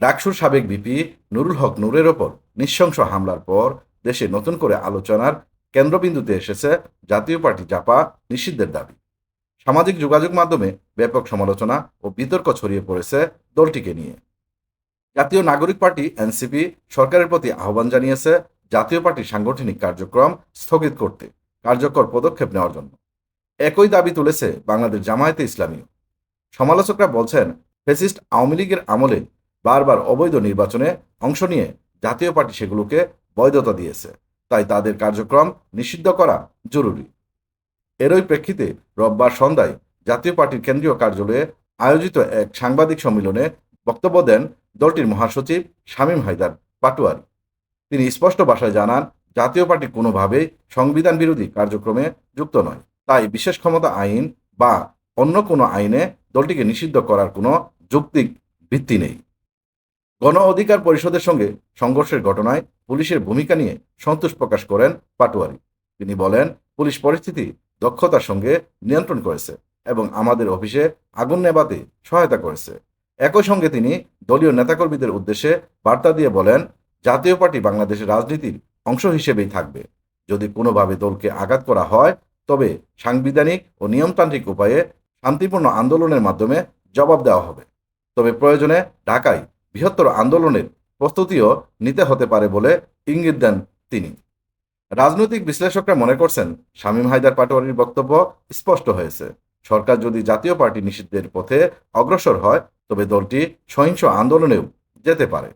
ডাকসুর সাবেক বিপি নুরুল হক নূরের ওপর নৃশংস হামলার পর দেশে নতুন করে আলোচনার কেন্দ্রবিন্দুতে এসেছে জাতীয় পার্টি জাপা নিষিদ্ধের দাবি। সামাজিক যোগাযোগ মাধ্যমে ব্যাপক সমালোচনা ও বিতর্ক ছড়িয়ে পড়েছে দলটিকে নিয়ে। জাতীয় নাগরিক পার্টি এনসিপি সরকারের প্রতি আহ্বান জানিয়েছে জাতীয় পার্টির সাংগঠনিক কার্যক্রম স্থগিত করতে, কার্যকর পদক্ষেপ নেওয়ার জন্য। একই দাবি তুলেছে বাংলাদেশ জামায়াতে ইসলামী সমালোচকরা বলছেন, ফেসিস্ট আওয়ামী লীগের আমলে বারবার অবৈধ নির্বাচনে অংশ নিয়ে জাতীয় পার্টি সেগুলোকে বৈধতা দিয়েছে। তাই তাদের কার্যক্রম নিষিদ্ধ করা জরুরি। এরই প্রেক্ষিতে রোববার সন্ধ্যায় জাতীয় পার্টির কেন্দ্রীয় কার্যালয়ে আয়োজিত এক সাংবাদিক সম্মেলনে বক্তব্য দেন দলটির মহাসচিব শামীম হায়দার পাটোয়ারি। তিনি স্পষ্ট ভাষায় জানান, জাতীয় পার্টি কোনোভাবেই সংবিধান বিরোধী কার্যক্রমে যুক্ত নয়। তাই বিশেষ ক্ষমতা আইন বা অন্য কোনো আইনে দলটিকে নিষিদ্ধ করার কোনো যৌক্তিক ভিত্তি নেই। গণ অধিকার পরিষদের সঙ্গে সংঘর্ষের ঘটনায় পুলিশের ভূমিকা নিয়ে সন্তোষ প্রকাশ করেন পাটোয়ারি। তিনি বলেন, পুলিশ পরিস্থিতি দক্ষতার সঙ্গে নিয়ন্ত্রণ করেছে এবং আমাদের অফিসে আগুন নেবাতে সহায়তা করেছে। একই সঙ্গে তিনি দলীয় নেতাকর্মীদের উদ্দেশ্যে বার্তা দিয়ে বলেন, জাতীয় পার্টি বাংলাদেশের রাজনীতির অংশ হিসেবেই থাকবে। যদি কোনোভাবে দলকে আঘাত করা হয়, তবে সাংবিধানিক ও নিয়মতান্ত্রিক উপায়ে শান্তিপূর্ণ আন্দোলনের মাধ্যমে জবাব দেওয়া হবে। তবে প্রয়োজনে ঢাকায় বৃহত্তর আন্দোলনের প্রস্তুতিও নিতে হতে পারে বলে ইঙ্গিত দেন তিনি। রাজনৈতিক বিশ্লেষকরা মনে করছেন, শামীম হায়দার পাটোয়ারির বক্তব্য স্পষ্ট হয়েছে। সরকার যদি জাতীয় পার্টি নিষিদ্ধের পথে অগ্রসর হয়, তবে দলটি সহিংস আন্দোলনেও যেতে পারে।